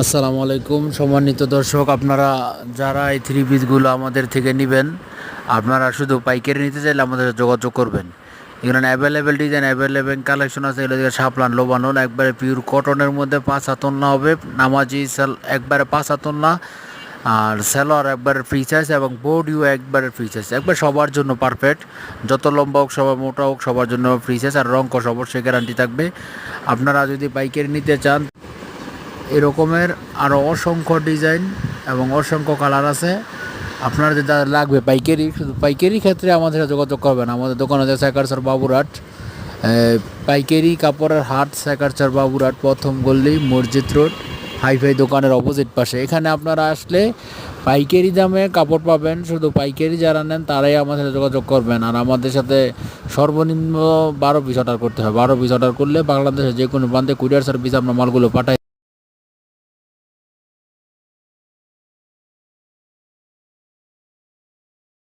আসসালামু আলাইকুম। সম্মানিত দর্শক, আপনারা যারা এই থ্রি পিসগুলো আমাদের থেকে নেবেন, আপনারা শুধু পাইকারি নিতে চাইলে আমাদের যোগাযোগ করবেন। এখানে অ্যাভেলেবেল ডিজাইন অ্যাভেলেবেল কালেকশন আছে, এগুলো সাপলান লোবানোর একবারে পিওর কটনের মধ্যে পাঁচ হাতন না হবে, নামাজি একবারে পাঁচ হাতন না আর সেলর একবারে ফ্রি এবং বডিও একবারে ফ্রি সাইজ একবার সবার জন্য পারফেক্ট যত লম্বা হোক, সবার মোটা হোক, সবার জন্য ফ্রি আর রং কষ অবশ্যই গ্যারান্টি থাকবে। আপনারা যদি পাইকারি নিতে চান এরকমের আরও অসংখ্য ডিজাইন এবং অসংখ্য কালার আছে। আপনার যেটা লাগবে পাইকারি, শুধু পাইকারি ক্ষেত্রে আমাদের যোগাযোগ করবেন। আমাদের দোকান আছে সাইকারসর বাবুরহাট পাইকারি কাপড়ের হাট সাইকারসর বাবুরহাট প্রথম গল্লি মসজিদ রোড, হাইফাই দোকানের অপোজিট পাশে। এখানে আপনারা আসলে পাইকারি দামে কাপড় পাবেন, শুধু পাইকারি যারা নেন তারাই আমাদের যোগাযোগ করবেন। আর আমাদের সাথে সর্বনিম্ন বারো পিস অর্ডার করতে হয়। বারো পিস অর্ডার করলে বাংলাদেশের যে কোনো প্রান্তে কুরিয়ার সার্ভিস আমরা মালগুলো পাঠাই।